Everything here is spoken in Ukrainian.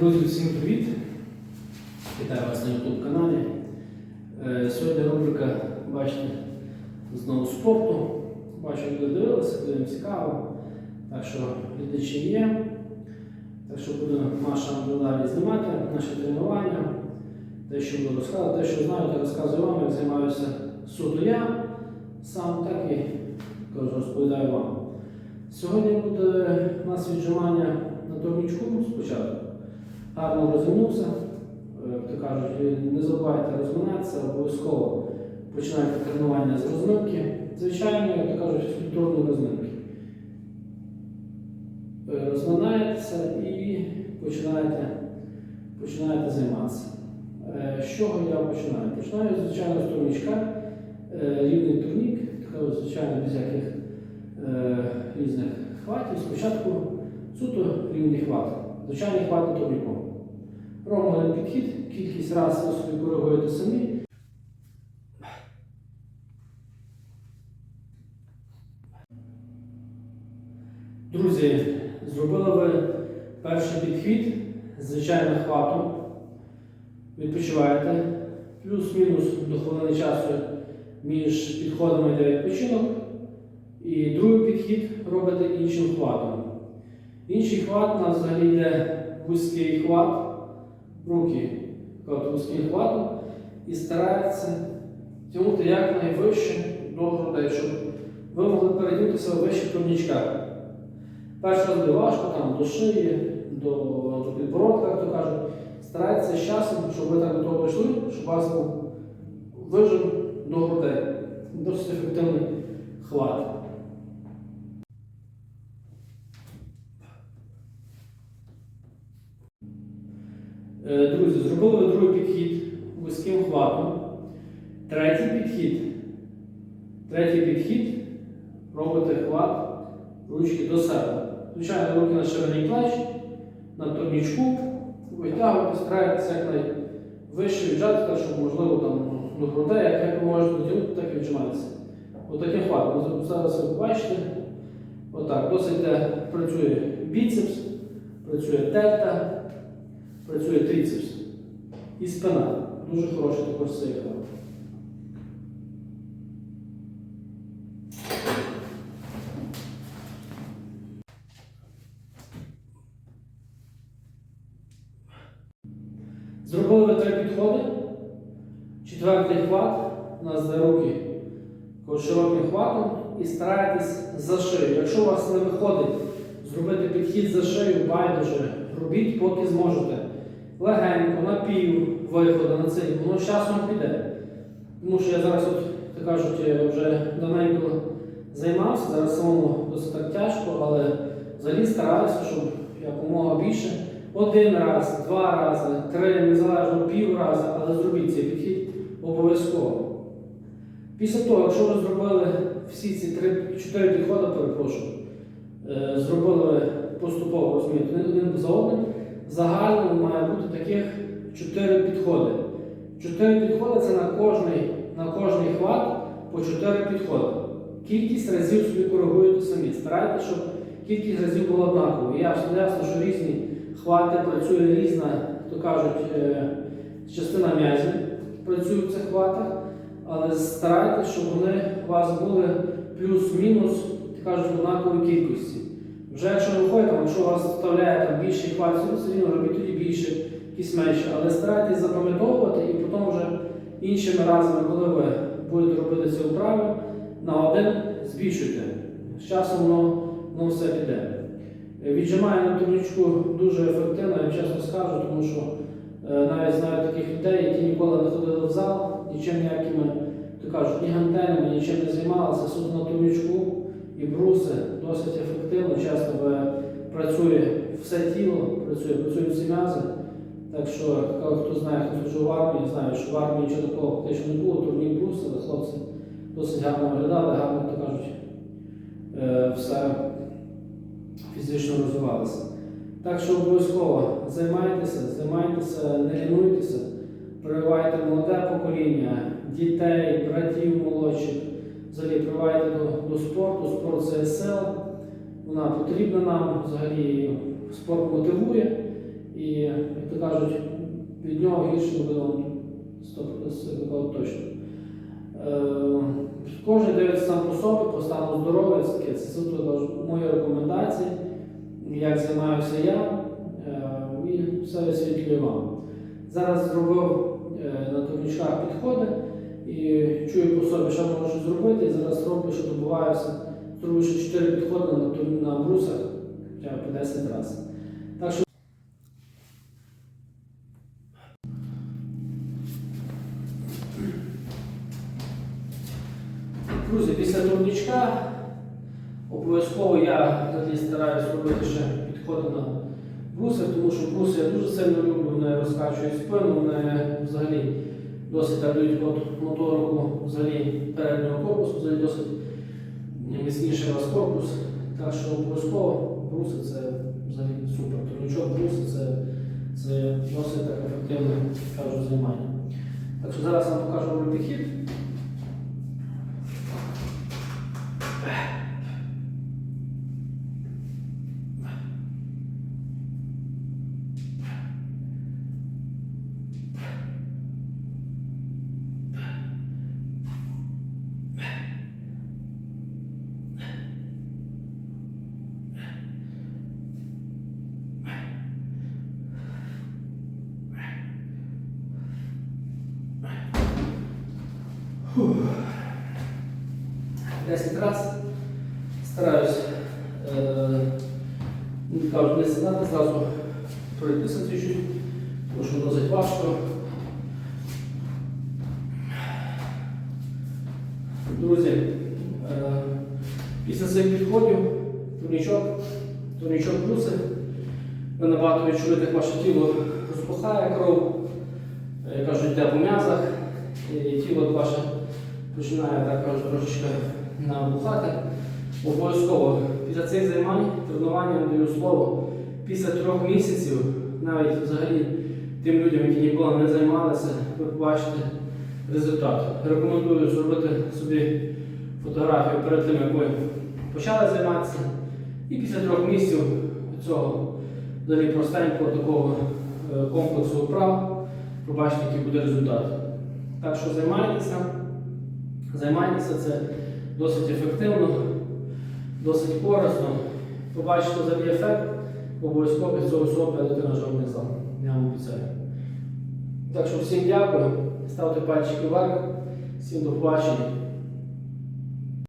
Друзі, всім привіт! Вітаю вас на YouTube каналі. Е, Сьогодні рубрика, бачите, знову спорту. Бачу, люди дивилися, буде цікаво. Так що глядачі є. Так що буду Маша далі знімати наші тренування. Те, що буду розказувати, те, що знаю, те розказую вам, як займаюся суто я сам, так і розповідаю вам. Сьогодні буде у нас віджимання на турнічку спочатку. Гарно розімнувся, Е, то кажуть, не забувайте розминатися, обов'язково починайте тренування з розминки. Звичайно, як то кажуть, фізкультурної розминки. Е, Розминаєтеся і починаєте, починаєте займатися. Е, З чого я починаю? Починаю, звичайно, з турнічка, рівний турнік, звичайно, без яких різних хватів. Спочатку суто рівний хват. Звичайний хват на турніку. Підхід, кількість разів ви собі коригуєте самі. Друзі, зробили ви перший підхід з звичайним хватом. Відпочиваєте. Плюс-мінус до хвилини часу між підходами йде відпочинок. І другий підхід робите іншим хватом. Інший хват у нас взагалі йде вузький хват, руки кажуть, вузьким хватом, і старається тягнути якнайвище до грудей, щоб ви могли перетягнутися вище турнічка. Перший раз буде важко, там до шиї, до, до підбородка, як то кажуть. Старайтеся з часом, щоб ви так до того дійшли, щоб вас був вижив до грудей. Досить ефективний хват. Е, Друзі, зробили другий підхід вузьким хватом. Третій підхід. Третій підхід робите хват ручки до себе. Звичайно, руки на ширині плеч, на турнічку, витягуєте, стараєтеся якнайвище віджати, так, щоб можливо там до грудей, як, ви можете дотягнути, так і віджиматися. Отаким хватом. Ви Зараз ви бачите. Отак. Досить де працює біцепс, працює дельта, працює трицепс і спина. Дуже хороший також хват. Зробили три підходи. Четвертий хват у нас за руки широким хватом і старайтесь за шию. Якщо у вас не виходить зробити підхід за шию, байдуже, робіть, поки зможете. Легенько, на пів виходу на цей, воно з часом піде. Тому що я зараз, от, так кажуть, вже давненько займався, зараз самому досить так тяжко, але взагалі стараюся, щоб якомога більше. Один раз, два рази, три, незалежно пів рази, але зробіть цей підхід обов'язково. Після того, якщо ви зробили всі ці три, чотири підходи, перепрошую, е, зробили поступово розумієте, один за одним, загально має бути таких чотири підходи. Чотири підходи це на кожний, на кожний хват по чотири підходи. Кількість разів собі коригуєте самі. Старайтеся, щоб кількість разів була однакова. Ясно, ясно, що різні хвати працює різна, то кажуть, е, частина м'язів працює в цих хватах, але старайтеся, щоб вони у вас були плюс-мінус, кажуть, в однаковій кількості. Вже якщо не виходить, якщо у вас вставляє там, більший хват, все рівно робіть тоді більше, якісь менше. Але старайтесь запам'ятовувати і потім вже іншими разами, коли ви будете робити ці вправи, на один збільшуйте. З часом воно, воно все піде. Віджимає на турнічку дуже ефективно, я чесно скажу, тому що е, навіть знаю таких людей, які ніколи не ходили в зал, нічим ніякими, то кажуть, ні гантелями, нічим не займалися, суд на турнічку і бруси досить ефективно, ви- працює все тіло, працює, працюють всі м'язи. Так що, хто знає, хто служив в армії, знає, що в армії нічого такого фактично не було, турнік бруси, але хлопці досить гарно виглядали, гарно, то кажуть, е, все фізично розвивалися. Так що обов'язково займайтеся, займайтеся, не лінуйтеся, прививайте молоде покоління, дітей, братів молодших, взагалі прививайте до, до спорту. Спорт це сила, вона потрібна нам, взагалі спорт мотивує і як то кажуть, від нього гірше буде точно. Е, Кожен дивиться сам по собі, по стану здоров'я, це таке, це мої як займаюся я, е, і все висвітлюю вам. Зараз зробив е, на турнічках підходи і чую по собі, що можу зробити. І зараз роблю, що добиваюся, зроблю ще 4 підходи на, на брусах б по 10 разів. Так що Друзі, після турнічка обов'язково я тоді стараюся робити ще підходи на бруси, тому що бруси я дуже сильно люблю, вони розкачують спину, вони взагалі досить дають от моторику взагалі переднього корпусу, взагалі досить міцніший у вас корпус. Так що обов'язково бруси це взагалі супер. Турнічок бруси це, це досить так ефективне кажу, займання. Так що зараз вам покажу робити підхід. 10 раз стараюсь е, ну, кажуть, не сідати, зразу пройтися чуть-чуть, тому що досить важко. Друзі, е, після цих підходів турнічок, турнічок плюси, ви набагато відчуєте, як ваше тіло розпухає кров, е, кажуть, йде по м'язах, і тіло ваше починає так трошечки набухати. Обов'язково після цих займань тренування даю слово. Після трьох місяців, навіть взагалі тим людям, які ніколи не займалися, ви побачите результат. Рекомендую зробити собі фотографію перед тим, як ви почали займатися. І після трьох місяців цього взагалі простенького такого е, комплексу вправ побачите, який буде результат. Так що займайтеся. Займайтеся це досить ефективно, досить корисно. Побачите взагалі ефект, обов'язково від цього особи до на жовтний зал. Я вам обіцяю. Так що всім дякую, ставте пальчики вверх, всім до побачення.